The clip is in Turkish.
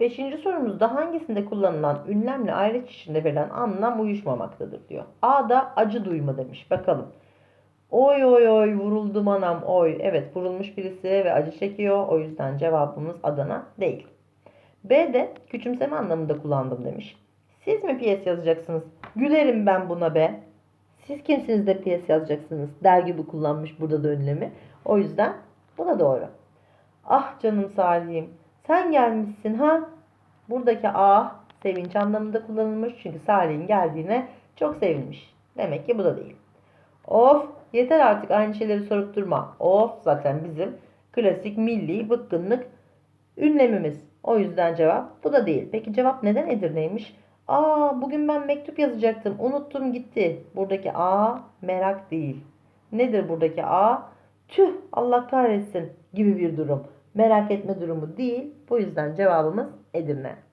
Beşinci sorumuzda hangisinde kullanılan ünlemle ayrıç içinde verilen anlam uyuşmamaktadır diyor. A'da acı duyma demiş. Bakalım. Oy oy oy vuruldum anam oy. Evet vurulmuş birisi ve acı çekiyor. O yüzden cevabımız Adana değil. B'de küçümseme anlamında kullandım demiş. Siz mi piyes yazacaksınız? Gülerim ben buna be. Siz kimsiniz de piyes yazacaksınız? Der gibi kullanmış burada da ünlemi. O yüzden bu da doğru. Ah canım Salih'im. Sen gelmişsin ha? Buradaki ah sevinç anlamında kullanılmış. Çünkü Salih'in geldiğine çok sevinmiş. Demek ki bu da değil. Of yeter artık aynı şeyleri sorup durma. Of zaten bizim klasik milli bıkkınlık ünlemimiz. O yüzden cevap bu da değil. Peki cevap neden Edirne'ymiş? Aa bugün ben mektup yazacaktım. Unuttum gitti. Buradaki A merak değil. Nedir buradaki A? Tüh Allah kahretsin gibi bir durum. Merak etme durumu değil. Bu yüzden cevabımız Edirne.